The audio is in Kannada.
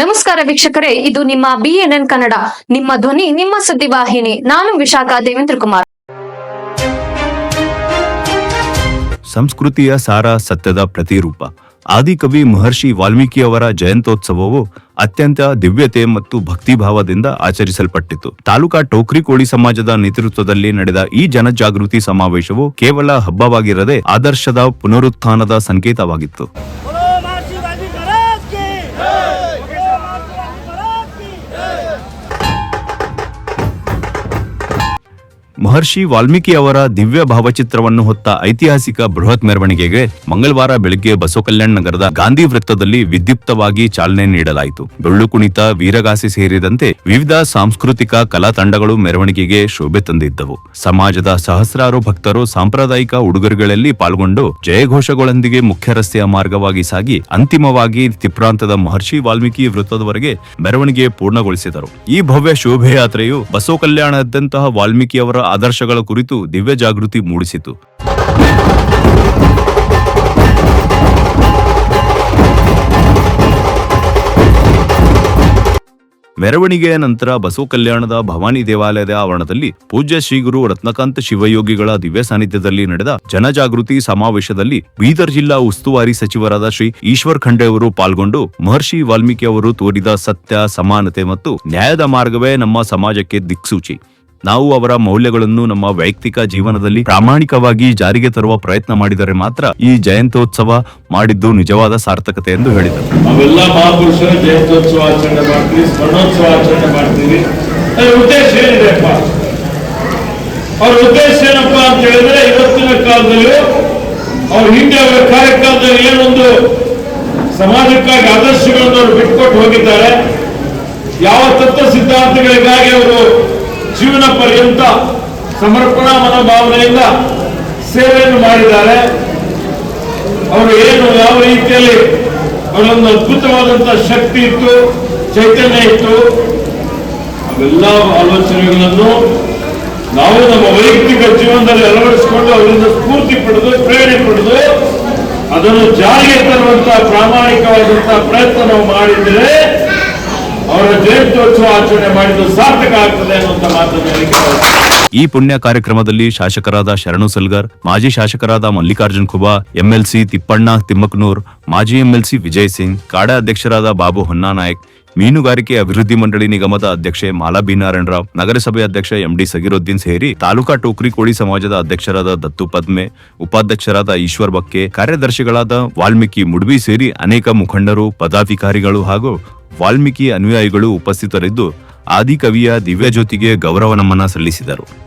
ನಮಸ್ಕಾರ ವೀಕ್ಷಕರೇ, ಇದು ನಿಮ್ಮ ಬಿಎನ್ಎನ್ ಕನ್ನಡ, ನಿಮ್ಮ ಧ್ವನಿ, ನಿಮ್ಮ ಸುದ್ದಿವಾಹಿನಿ ನಾನು ವಿಶಾಖ ದೇವೇಂದ್ರ ಕುಮಾರ್. ಸಂಸ್ಕೃತಿಯ ಸಾರ ಸತ್ಯದ ಪ್ರತಿರೂಪ. ಆದಿಕವಿ ಮಹರ್ಷಿ ವಾಲ್ಮೀಕಿಯವರ ಜಯಂತೋತ್ಸವವು ಅತ್ಯಂತ ದಿವ್ಯತೆ ಮತ್ತು ಭಕ್ತಿಭಾವದಿಂದ ಆಚರಿಸಲ್ಪಟ್ಟಿತು. ತಾಲೂಕಾ ಟೋಕ್ರಿಕೋಳಿ ಸಮಾಜದ ನೇತೃತ್ವದಲ್ಲಿ ನಡೆದ ಈ ಜನಜಾಗೃತಿ ಸಮಾವೇಶವು ಕೇವಲ ಹಬ್ಬವಾಗಿರದೆ ಆದರ್ಶದ ಪುನರುತ್ಥಾನದ ಸಂಕೇತವಾಗಿತ್ತು. ಮಹರ್ಷಿ ವಾಲ್ಮೀಕಿ ಅವರ ದಿವ್ಯ ಭಾವಚಿತ್ರವನ್ನು ಹೊತ್ತ ಐತಿಹಾಸಿಕ ಬೃಹತ್ ಮೆರವಣಿಗೆಗೆ ಮಂಗಳವಾರ ಬೆಳಗ್ಗೆ ಬಸವಕಲ್ಯಾಣ್ ನಗರದ ಗಾಂಧಿ ವೃತ್ತದಲ್ಲಿ ವಿದ್ಯುಕ್ತವಾಗಿ ಚಾಲನೆ ನೀಡಲಾಯಿತು. ಡೊಳ್ಳು ಕುಣಿತ, ವೀರಗಾಸೆ ಸೇರಿದಂತೆ ವಿವಿಧ ಸಾಂಸ್ಕೃತಿಕ ಕಲಾ ತಂಡಗಳು ಮೆರವಣಿಗೆಗೆ ಶೋಭೆ ತಂದಿದ್ದವು. ಸಮಾಜದ ಸಹಸ್ರಾರು ಭಕ್ತರು ಸಾಂಪ್ರದಾಯಿಕ ಉಡುಗೊರೆಗಳಲ್ಲಿ ಪಾಲ್ಗೊಂಡು ಜಯಘೋಷಗಳೊಂದಿಗೆ ಮುಖ್ಯ ರಸ್ತೆಯ ಮಾರ್ಗವಾಗಿ ಸಾಗಿ ಅಂತಿಮವಾಗಿ ತಿಪ್ರಾಂತದ ಮಹರ್ಷಿ ವಾಲ್ಮೀಕಿ ವೃತ್ತದವರೆಗೆ ಮೆರವಣಿಗೆ ಪೂರ್ಣಗೊಳಿಸಿದರು. ಈ ಭವ್ಯ ಶೋಭೆಯಾತ್ರೆಯು ಬಸವ ಕಲ್ಯಾಣದಂತಹ ವಾಲ್ಮೀಕಿಯವರ ಆದರ್ಶಗಳ ಕುರಿತು ದಿವ್ಯ ಜಾಗೃತಿ ಮೂಡಿಸಿತು. ಮೆರವಣಿಗೆಯ ನಂತರ ಬಸವ ಕಲ್ಯಾಣದ ಭವಾನಿ ದೇವಾಲಯದ ಆವರಣದಲ್ಲಿ ಪೂಜ್ಯ ಶ್ರೀಗುರು ರತ್ನಕಾಂತ ಶಿವಯೋಗಿಗಳ ದಿವ್ಯ ಸಾನ್ನಿಧ್ಯದಲ್ಲಿ ನಡೆದ ಜನಜಾಗೃತಿ ಸಮಾವೇಶದಲ್ಲಿ ಬೀದರ್ ಜಿಲ್ಲಾ ಉಸ್ತುವಾರಿ ಸಚಿವರಾದ ಶ್ರೀ ಈಶ್ವರ್ ಖಂಡೆ ಅವರು ಪಾಲ್ಗೊಂಡು ಮಹರ್ಷಿ ವಾಲ್ಮೀಕಿ ಅವರು ತೋರಿದ ಸತ್ಯ, ಸಮಾನತೆ ಮತ್ತು ನ್ಯಾಯದ ಮಾರ್ಗವೇ ನಮ್ಮ ಸಮಾಜಕ್ಕೆ ದಿಕ್ಸೂಚಿ. ನಾವು ಅವರ ಮೌಲ್ಯಗಳನ್ನು ನಮ್ಮ ವೈಯಕ್ತಿಕ ಜೀವನದಲ್ಲಿ ಪ್ರಾಮಾಣಿಕವಾಗಿ ಜಾರಿಗೆ ತರುವ ಪ್ರಯತ್ನ ಮಾಡಿದರೆ ಮಾತ್ರ ಈ ಜಯಂತ್ಯೋತ್ಸವ ಮಾಡಿದ್ದು ನಿಜವಾದ ಸಾರ್ಥಕತೆ ಎಂದು ಹೇಳಿದರು. ನಾವೆಲ್ಲ ಮಹಾಪುರುಷರ ಜಯಂತ್ಯೋತ್ಸವ ಆಚರಣೆ ಮಾಡ್ತೀವಿ, ಸ್ಮರಣೋತ್ಸವ ಆಚರಣೆ ಮಾಡ್ತೀವಿ. ಉದ್ದೇಶ ಏನಿದೆಪ್ಪ ಅವ್ರ ಉದ್ದೇಶ ಏನಪ್ಪ ಅಂತ ಹೇಳಿದ್ರೆ ಇವತ್ತಿನ ಕಾಲದಲ್ಲಿ ಅವ್ರ ಹಿಂದೆ ಅವರ ಕಾರ್ಯಕಾಲದಲ್ಲಿ ಏನೊಂದು ಸಮಾಜಕ್ಕಾಗಿ ಆದರ್ಶಗಳನ್ನು ಅವರು ಬಿಟ್ಕೊಟ್ಟು ಹೋಗಿದ್ದಾರೆ. ಯಾವ ತತ್ವ ಸಿದ್ಧಾಂತಗಳಿಗಾಗಿ ಅವರು ಜೀವನ ಪರ್ಯಂತ ಸಮರ್ಪಣಾ ಮನೋಭಾವನೆಯಿಂದ ಸೇವೆಯನ್ನು ಮಾಡಿದ್ದಾರೆ. ಅವರು ಏನು ಯಾವ ರೀತಿಯಲ್ಲಿ ಅವರೊಂದು ಅದ್ಭುತವಾದಂತಹ ಶಕ್ತಿ ಇತ್ತು, ಚೈತನ್ಯ ಇತ್ತು, ಅವೆಲ್ಲ ಆಲೋಚನೆಗಳನ್ನು ನಾವು ನಮ್ಮ ವೈಯಕ್ತಿಕ ಜೀವನದಲ್ಲಿ ಅಳವಡಿಸಿಕೊಂಡು ಅವರಿಂದ ಸ್ಫೂರ್ತಿ ಪಡೆದು, ಪ್ರೇರಣೆ ಪಡೆದು ಅದನ್ನು ಜಾರಿಗೆ ತರುವಂತಹ ಪ್ರಾಮಾಣಿಕವಾದಂತಹ ಪ್ರಯತ್ನ ನಾವು ಮಾಡಿದರೆ ಈ ಪುಣ್ಯ ಕಾರ್ಯಕ್ರಮದಲ್ಲಿ ಶಾಸಕರಾದ ಶರಣು ಸಲ್ಗರ್, ಮಾಜಿ ಶಾಸಕರಾದ ಮಲ್ಲಿಕಾರ್ಜುನ್ ಖುಬಾ, ಎಂಎಲ್ಸಿ ತಿಪ್ಪಣ್ಣ ತಿಮ್ಮಕ್ನೂರ್, ಮಾಜಿ ಎಂಎಲ್ಸಿ ವಿಜಯ್ ಸಿಂಗ್, ಕಾಡಾ ಅಧ್ಯಕ್ಷರಾದ ಬಾಬು ಹೊನ್ನಾನಾಯಕ್, ಮೀನುಗಾರಿಕೆ ಅಭಿವೃದ್ಧಿ ಮಂಡಳಿ ನಿಗಮದ ಅಧ್ಯಕ್ಷೆ ಮಾಲಾ ಬಿ ನಾರಾಯಣ ರಾವ್ ನಗರಸಭೆ ಅಧ್ಯಕ್ಷ ಎಂಡಿ ಸಗಿರುದ್ದೀನ್ ಸೇರಿ ತಾಲೂಕಾ ಟೋಕ್ರಿ ಕೋಳಿ ಸಮಾಜದ ಅಧ್ಯಕ್ಷರಾದ ದತ್ತು ಪದ್ಮೆ, ಉಪಾಧ್ಯಕ್ಷರಾದ ಈಶ್ವರ್ ಬಕ್ಕೆ, ಕಾರ್ಯದರ್ಶಿಗಳಾದ ವಾಲ್ಮೀಕಿ ಮುಡ್ಬಿ ಸೇರಿ ಅನೇಕ ಮುಖಂಡರು, ಪದಾಧಿಕಾರಿಗಳು ಹಾಗೂ ವಾಲ್ಮೀಕಿ ಅನುಯಾಯಿಗಳು ಉಪಸ್ಥಿತರಿದ್ದು ಆದಿಕವಿಯ ದಿವ್ಯ ಜ್ಯೋತಿಗೆ ಗೌರವ ನಮನ ಸಲ್ಲಿಸಿದರು.